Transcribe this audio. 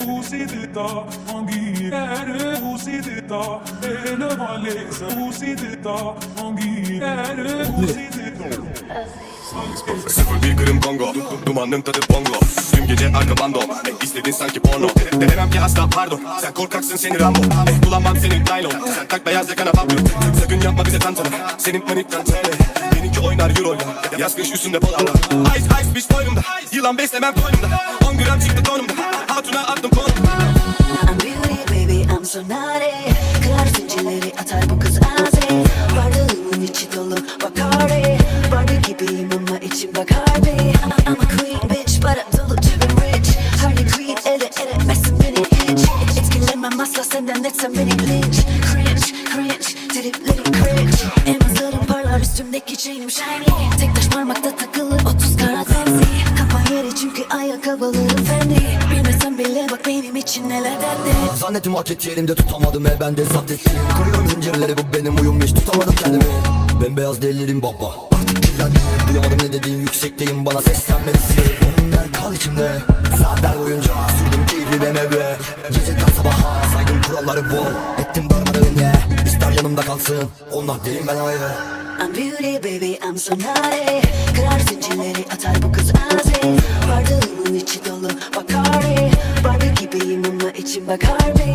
dita Sıfır bir kırım Kongo. Dumanın tadı bongo. Tüm gece arka bando. Eh, istedin sanki porno? Denemem ki asla pardon. Sen korkaksın seni Rambo. Eh, Kullanmam senin naylon Sen tak beyaz yakana papyon Sakın yapma bize tantana. Senin panik tantana Benimki oynar euro ya. Yaz kış üstünde polanda Ice ice bitch boynumda. Yılan beslemem koynumda 10 gram çıktı konumda Hatuna attım konumda I'm beauty baby I'm so naughty. Kırar zincirleri atar bu kız azi Bardağımın içi dolu Bacardi. Barbie gibiyim ama içim Bacardi. I'm a queen bitch Para dolu cebim rich. Harley Quinn ele edemezsin beni hiç. Etkilenmem asla senden etsen beni linç Cringe cringe Triplerim cringe. Elmaslarım parlar üstümdeki chain shiny. Tek taş parmakta takılı bile bak benim için neler derdi. Zannettim hak etti elimde tutamadım el bende zapt ettim. Kırıyorum zincirleri bu benim uyum hiç tutamadım kendimi. Bembeyaz delirim baba Duyamadım ne dediğin yüksekteyim bana seslenmelisin. Onun der kal içimde Saatler boyunca sürdüm keyifli BMW Geceden sabaha saydım kuralları bol. Ettim darmadağın ye İster yanımda kalsın. Onlar değilim ben ayrı I'm beauty baby I'm so naughty. Kırar zincirleri atar bu kız sana içim bakar bey